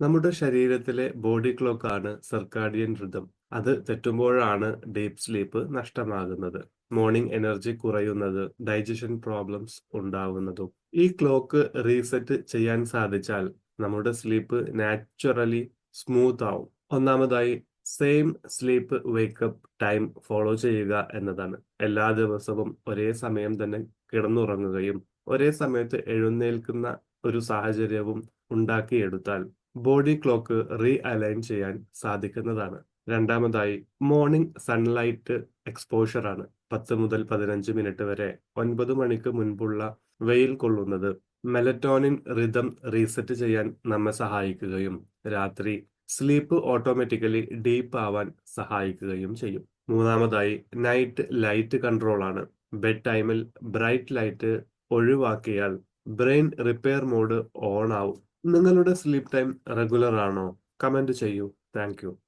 നമ്മുടെ ശരീരത്തിലെ body clock ആണ് സർക്കാഡിയൻ ഋതം അത് തെറ്റുമ്പോഴാണ് ഡീപ് സ്ലീപ്പ് നഷ്ടമാകുന്നത്. മോർണിംഗ് എനർജി കുറയുന്നത്, ഡൈജഷൻ പ്രോബ്ലംസ് ഉണ്ടാവുന്നതും. ഈ ക്ലോക്ക് റീസെറ്റ് ചെയ്യാൻ സാധിച്ചാൽ നമ്മുടെ സ്ലീപ്പ് നാച്ചുറലി സ്മൂത്ത് ആവും. ഒന്നാമതായി same sleep wake up time follow ചെയ്യുക എന്നതാണ്. എല്ലാ ദിവസവും ഒരേ സമയം തന്നെ കിടന്നുറങ്ങുകയും ഒരേ സമയത്ത് എഴുന്നേൽക്കുന്ന ഒരു സാഹചര്യവും ഉണ്ടാക്കിയെടുത്താൽ ബോഡി ക്ലോക്ക് റീ അലൈൻ ചെയ്യാൻ സാധിക്കുന്നതാണ്. രണ്ടാമതായി മോർണിംഗ് സൺലൈറ്റ് എക്സ്പോഷർ ആണ്. പത്ത് മുതൽ പതിനഞ്ച് മിനിറ്റ് വരെ ഒൻപത് മണിക്ക് മുൻപുള്ള വെയിൽ കൊള്ളുന്നത് മെലറ്റോണിൻ റിതം റീസെറ്റ് ചെയ്യാൻ നമ്മെ സഹായിക്കുകയും രാത്രി സ്ലീപ്പ് ഓട്ടോമാറ്റിക്കലി ഡീപ്പ് ആവാൻ സഹായിക്കുകയും ചെയ്യും. മൂന്നാമതായി നൈറ്റ് ലൈറ്റ് കൺട്രോൾ ആണ്. ബെഡ് ടൈമിൽ ബ്രൈറ്റ് ലൈറ്റ് ഒഴിവാക്കിയാൽ ബ്രെയിൻ റിപ്പയർ മോഡ് ഓൺ ആവും. നിങ്ങളുടെ സ്ലീപ്പ് ടൈം റെഗുലർ ആണോ? കമന്റ് ചെയ്യൂ. താങ്ക്.